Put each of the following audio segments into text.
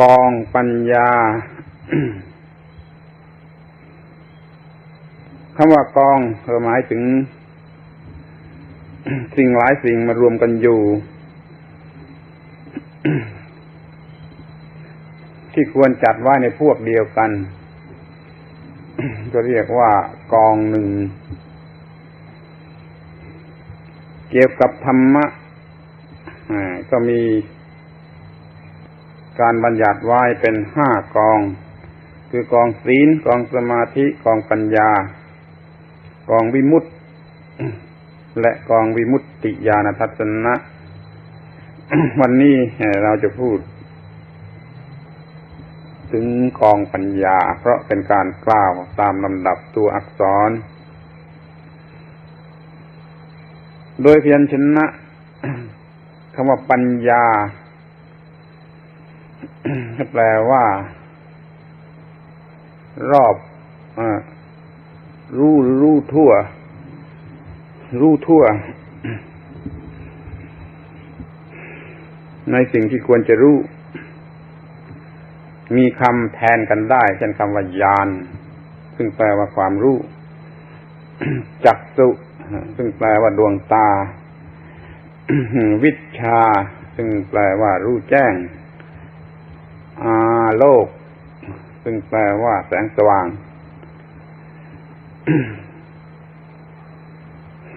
กองปัญญาคำว่ากองเออหมายถึง สิ่งหลายสิ่งมารวมกันอยู่ ที่ควรจัดไว้ในพวกเดียวกัน ก็เรียกว่ากองหนึ่ง เกี่ยวกับธรรมะก็มี การบัญญัติไว้เป็นห้ากอง คือกองศีลกองสมาธิกองปัญญา กองวิมุตติ และกองวิมุตติญาณทัศนะ วันนี้เราจะพูด ถึงกองปัญญา เพราะเป็นการกล่าวตามลำดับตัวอักษร โดยเพียรชนะคำว่าปัญญา แปลว่า รอบอรู้รู้ทั่ว รู้ทั่ว ในสิ่งที่ควรจะรู้ มีคำแทนกันได้เช่นคำว่าญาณซึ่งแปลว่าความรู้ จักสุซึ่งแปลว่าดวงตา วิชา ซึ่งแปลว่ารู้แจ้ง โลก ซึ่งแปลว่าแสงสว่าง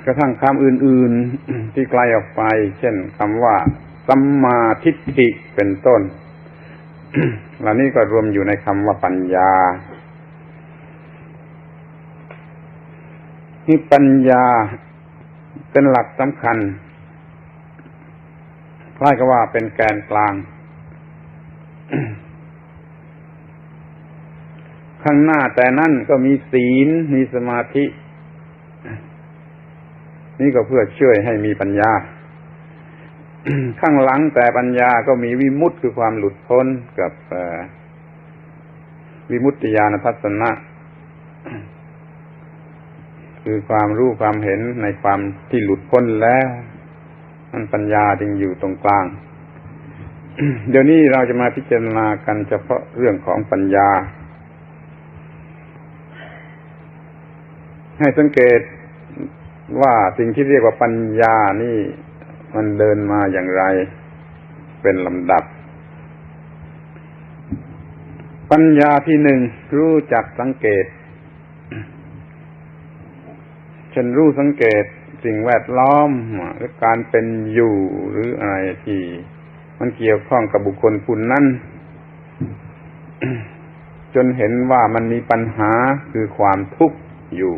กระทั่งคำอื่น ๆ ที่ไกลออกไป เช่นคำว่าสัมมาทิฏฐิเป็นต้นเหล่านี้ก็รวมอยู่ในคำว่าปัญญานี่ปัญญาเป็นหลักสำคัญคล้ายกับว่าเป็นแกนกลาง ข้างหน้าแต่นั่นก็มีศีลมีสมาธิ นี่ก็เพื่อช่วยให้มีปัญญา ข้างหลังแต่ปัญญาก็มีวิมุตติคือความหลุดพ้นกับวิมุตติญาณทัศนะคือความรู้ความเห็นในความที่หลุดพ้นแล้วมันปัญญาจึงอยู่ตรงกลาง เดี๋ยวนี้เราจะมาพิจารณากันเฉพาะเรื่องของปัญญา ให้สังเกตว่าสิ่งที่เรียกว่าปัญญานี่มันเดินมาอย่างไร เป็นลำดับ ปัญญาที่หนึ่งรู้จักสังเกต ฉันรู้สังเกตสิ่งแวดล้อมหรือการเป็นอยู่หรืออะไรที่ มันเกี่ยวข้องกับบุคคลผู้นั้นจนเห็นว่ามันมีปัญหาคือความทุกข์อยู่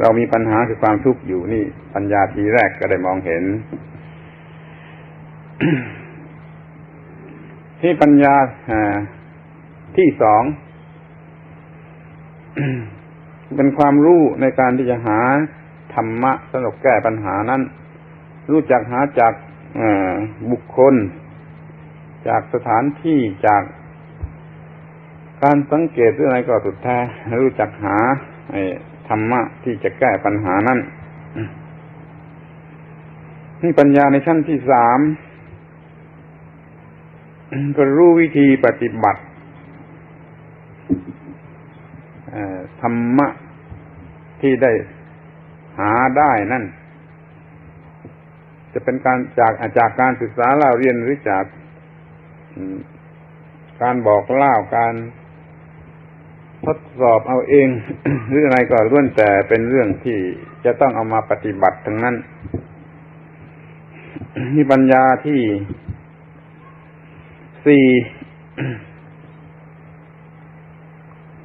เรามีปัญหาคือความทุกข์อยู่นี่ ปัญญาทีแรกก็ได้มองเห็น ที่ปัญญาที่สองเป็นความรู้ในการที่จะหาธรรมะสำหรับแก้ปัญหานั้น รู้จักหาจากบุคคล จากสถานที่จากการสังเกตหรืออะไรก็สุดแท้รู้จักหา ธรรมะที่จะแก้ปัญหานั้นนี่ปัญญาในชั้นที่สามก็รู้วิธีปฏิบัติธรรมะที่ได้หาได้นั่น จะเป็นการจากจากการศึกษาเล่าเรียนหรือจากการบอกเล่าการ ทดสอบเอาเอง หรืออะไรก็ล้วนแต่เป็นเรื่องที่จะต้องเอามาปฏิบัติทั้งนั้นมีปัญญาที่สี่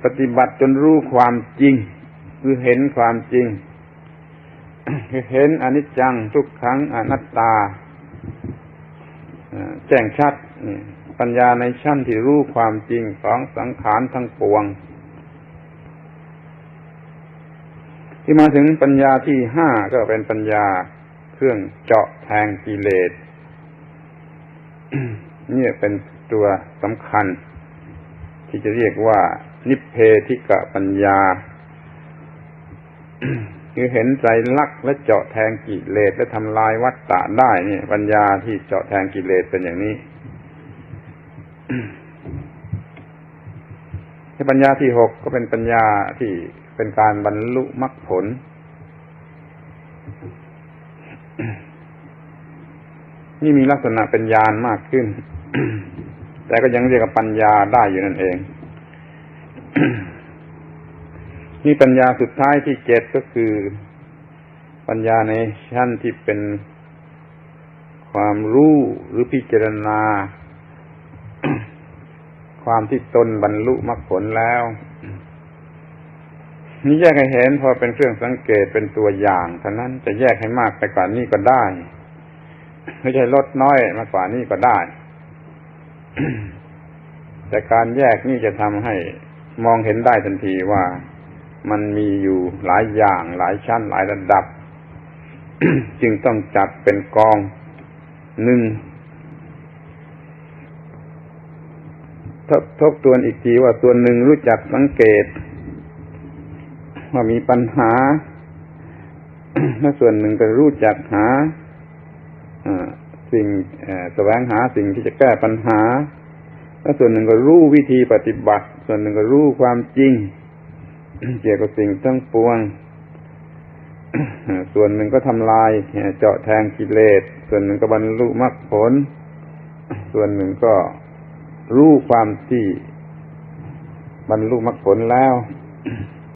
ปฏิบัติจนรู้ความจริง คือเห็นความจริง เห็นอนิจจังทุกครั้งอนัตตาแจ้งชัดปัญญาในชั้นที่รู้ความจริงของสังขารทั้งปวง ที่มาถึงปัญญาที่ห้าก็เป็นปัญญาเครื่องเจาะแทงกิเลสนี่เป็นตัวสำคัญ ที่จะเรียกว่า นิเพธิกะปัญญา คือเห็นใจลักและเจาะแทงกิเลสและทำลายวัฏฏะได้เนี่ยปัญญาที่เจาะแทงกิเลสเป็นอย่างนี้ที่ปัญญาที่หกก็เป็นปัญญาที่ เป็นการบรรลุมรรคผล นี่มีลักษณะเป็นญาณมากขึ้น แต่ก็ยังเรียกว่าปัญญาได้อยู่นั่นเอง นี่ปัญญาสุดท้ายที่เจ็ดก็คือ ปัญญาในชั้นที่เป็นความรู้หรือพิจารณา ความที่ตนบรรลุมรรคผลแล้ว นี่แยกให้เห็นพอเป็นเครื่องสังเกตเป็นตัวอย่างเท่านั้นจะแยกให้มากไปกว่านี้ก็ได้ไม่ใช่ลดน้อยมากกว่านี้ก็ได้ แต่การแยกนี่จะทำให้มองเห็นได้ทันทีว่ามันมีอยู่หลายอย่าง หลายชั้น หลายระดับ จึงต้องจัดเป็นกองหนึ่งทบทบทวนอีกทีว่าส่วหนึ่งรู้จักสังเกต ว่ามีปัญหาและส่วนหนึ่งก็รู้จักหาสิ่งแสวงหาสิ่งที่จะแก้ปัญหา และส่วนหนึ่งก็รู้วิธีปฏิบัติ ส่วนหนึ่งก็รู้ความจริง เกี่ยวกับสิ่งทั้งปวง ส่วนหนึ่งก็ทำลายเจาะแทงกิเลส ส่วนหนึ่งก็บรรลุมรรคผล ส่วนหนึ่งก็รู้ความที่บรรลุมรรคผลแล้ว